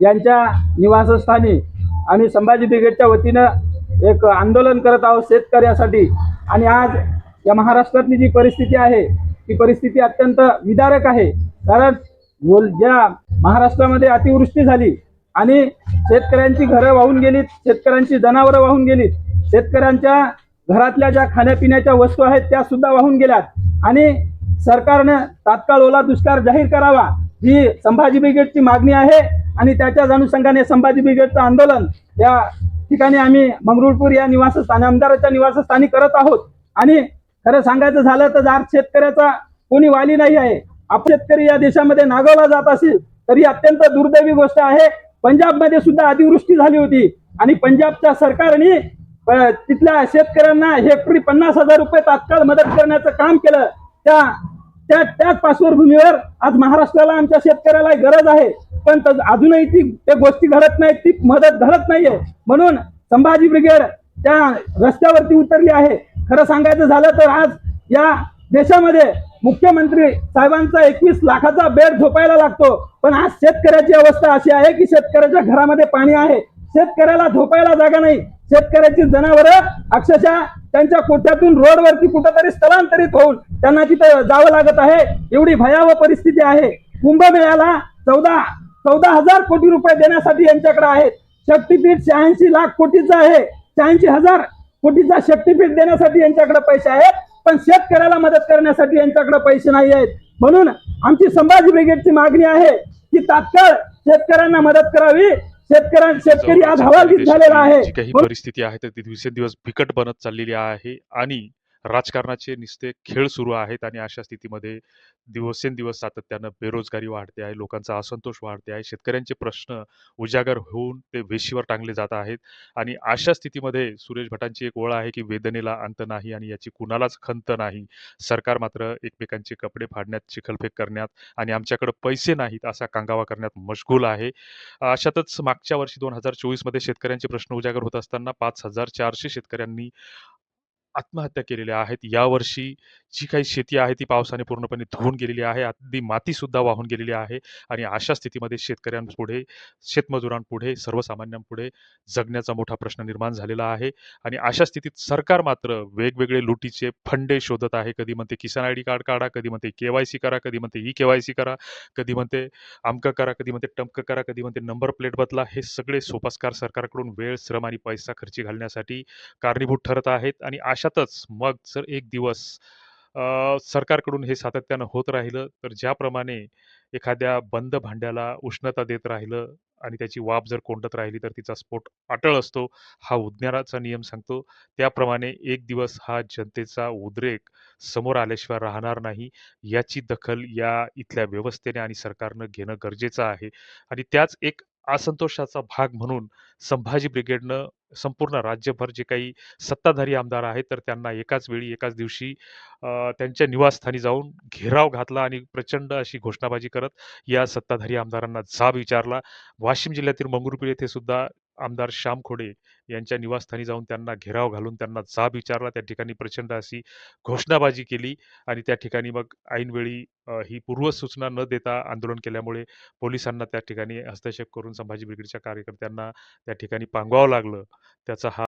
यांच्या निवासस्थानी आम्ही संभाजी ब्रिगेडच्या वतीनं एक आंदोलन करत आहोत शेतकऱ्यासाठी. आणि आज या महाराष्ट्रातली जी परिस्थिती आहे ती परिस्थिती अत्यंत विदारक आहे. कारण बोल ज्या महाराष्ट्रामध्ये अतिवृष्टी झाली आणि शेतकऱ्यांची घरं वाहून गेलीत शेतकऱ्यांची जनावरं वाहून गेलीत शेतकऱ्यांच्या घरातल्या ज्या खाण्यापिण्याच्या वस्तू आहेत त्या सुद्धा वाहून गेल्यात. आणि सरकारनं तात्काळ ओला दुष्काळ जाहीर करावा ही संभाजी ब्रिगेडची मागणी आहे. आणि त्याच्याच अनुषंगाने संभाजी ब्रिगेडचं आंदोलन या ठिकाणी आम्ही मंगरुळपूर या निवासस्थानी आमदाराच्या निवासस्थानी करत आहोत. आणि खरं सांगायचं झालं तर आज शेतकऱ्याचा कोणी वाली नाही आहे. आपण शेतकरी या देशामध्ये नागवला जात असेल तरी अत्यंत दुर्दैवी गोष्ट आहे. पंजाबमध्ये सुद्धा अतिवृष्टी झाली होती. आणि पंजाबच्या सरकारने तिथल्या शेतकऱ्यांना हेक्टरी पन्नास हजार रुपये तात्काळ मदत करण्याचं काम केलं. त्या त्या त्याच पार्श्वभूमीवर आज महाराष्ट्राला आमच्या शेतकऱ्याला गरज आहे. पण अजूनही ती त्या गोष्टी घडत नाहीत ती मदत घडत नाहीये. म्हणून संभाजी ब्रिगेड त्या रस्त्यावरती उतरली आहे. खरं सांगायचं झालं तर आज या देशामध्ये मुख्यमंत्री साहेबांचा एकवीस लाखाचा बेड झोपायला लागतो. पण आज शेतकऱ्याची अवस्था अशी आहे की शेतकऱ्याच्या घरामध्ये पाणी आहे. शेतकऱ्याला झोपायला जागा नाही. शेतकऱ्याची जनावरं अक्षरशः त्यांच्या कोट्यातून रोडवरती कुठंतरी स्थलांतरित होऊन त्यांना तिथं जावं लागत आहे. एवढी भयावह परिस्थिती आहे. कुंभमेळ्याला चौदा चौदा हजार कोटी रुपये देण्यासाठी यांच्याकडे आहेत. शक्तीपीठ शहाऐंशी लाख कोटीचं आहे. शहाऐंशी हजार कोटीचा शक्तीपीठ देण्यासाठी यांच्याकडे पैसे आहेत. पण शेतकऱ्याला मदत करण्यासाठी यांच्याकडे पैसे नाही आहेत. म्हणून आमची संभाजी ब्रिगेडची मागणी आहे की तात्काळ शेतकऱ्यांना मदत करावी. शेतकऱ्यां शेतकरी आज हवालदिल झालेला आहे. जी काही परिस्थिती आहे तर ती दिवसेंदिवस बिकट बनत चाललेली आहे. आणि राजकारणाचे नुसते खेळ सुरू आहेत आणि अशा स्थितीमध्ये दिवसेंदिवस सातत्यानं बेरोजगारी वाढते आहे लोकांचा असंतोष वाढते आहे शेतकऱ्यांचे प्रश्न उजागर होऊन ते वेशीवर टांगले जात आहेत आणि अशा स्थितीमध्ये सुरेश भटांची एक ओळ आहे की वेदनेला अंत नाही आणि याची कुणालाच खंत नाही. सरकार मात्र एकमेकांचे कपडे फाडण्यात चिखलफेक करण्यात आणि आमच्याकडे पैसे नाहीत असा कांगावा करण्यात मशगूल आहे. अशातच मागच्या वर्षी दोन हजार चोवीसमध्ये शेतकऱ्यांचे प्रश्न उजागर होत असताना पाच हजार चारशे शेतकऱ्यांनी आत्महत्या केलेल्या आहेत. यावर्षी जी काही शेती आहे ती पावसाने पूर्णपणे धुवून गेलेली आहे. अगदी मातीसुद्धा वाहून गेलेली आहे आणि अशा स्थितीमध्ये शेतकऱ्यांपुढे शेतमजुरांपुढे सर्वसामान्यांपुढे जगण्याचा मोठा प्रश्न निर्माण झालेला आहे आणि अशा स्थितीत सरकार मात्र वेगवेगळे लुटीचे फंडे शोधत आहे. कधी म्हणते किसान आय डी कार्ड काढा कधी म्हणते के वाय सी करा कधी म्हणते ई के वाय सी करा कधी म्हणते आमकं करा कधी म्हणते टमकं करा कधी म्हणते नंबर प्लेट बदला. हे सगळे सोपस्कार सरकारकडून वेळ श्रम आणि पैसा खर्ची घालण्यासाठी कारणीभूत ठरत आहेत आणि अशातच मग जर एक दिवस सरकारकडून हे सातत्यानं होत राहिलं तर ज्याप्रमाणे एखाद्या बंद भांड्याला उष्णता देत राहिलं आणि त्याची वाफ जर कोंडत राहिली तर तिचा स्फोट अटळ असतो हा उद्गाराचा नियम सांगतो. त्याप्रमाणे एक दिवस हा जनतेचा उद्रेक समोर आल्याशिवाय राहणार नाही याची दखल या इथल्या व्यवस्थेने आणि सरकारनं घेणं गरजेचं आहे. आणि त्याच एक असंतोषाचा भाग म्हणून संभाजी ब्रिगेडनं संपूर्ण राज्यभर जे काही सत्ताधारी आमदार आहेत तर त्यांना एकाच वेळी एकाच दिवशी त्यांच्या निवासस्थानी जाऊन घेराव घातला आणि प्रचंड अशी घोषणाबाजी करत या सत्ताधारी आमदारांना जाब विचारला. वाशिम जिल्ह्यातील मंगरुळपीर येथे सुद्धा आमदार श्याम खोडे यांच्या निवासस्थानी जाऊन त्यांना घेराव घालून त्यांना जाब विचारला. त्या ठिकाणी प्रचंड अशी घोषणाबाजी केली आणि त्या ठिकाणी मग ऐनवेळी ही ही पूर्वसूचना न देता आंदोलन केल्यामुळे पोलिसांना त्या ठिकाणी हस्तक्षेप करून संभाजी ब्रिगेडच्या कार्यकर्त्यांना त्या ठिकाणी पांगवावं लागलं. त्याचा हा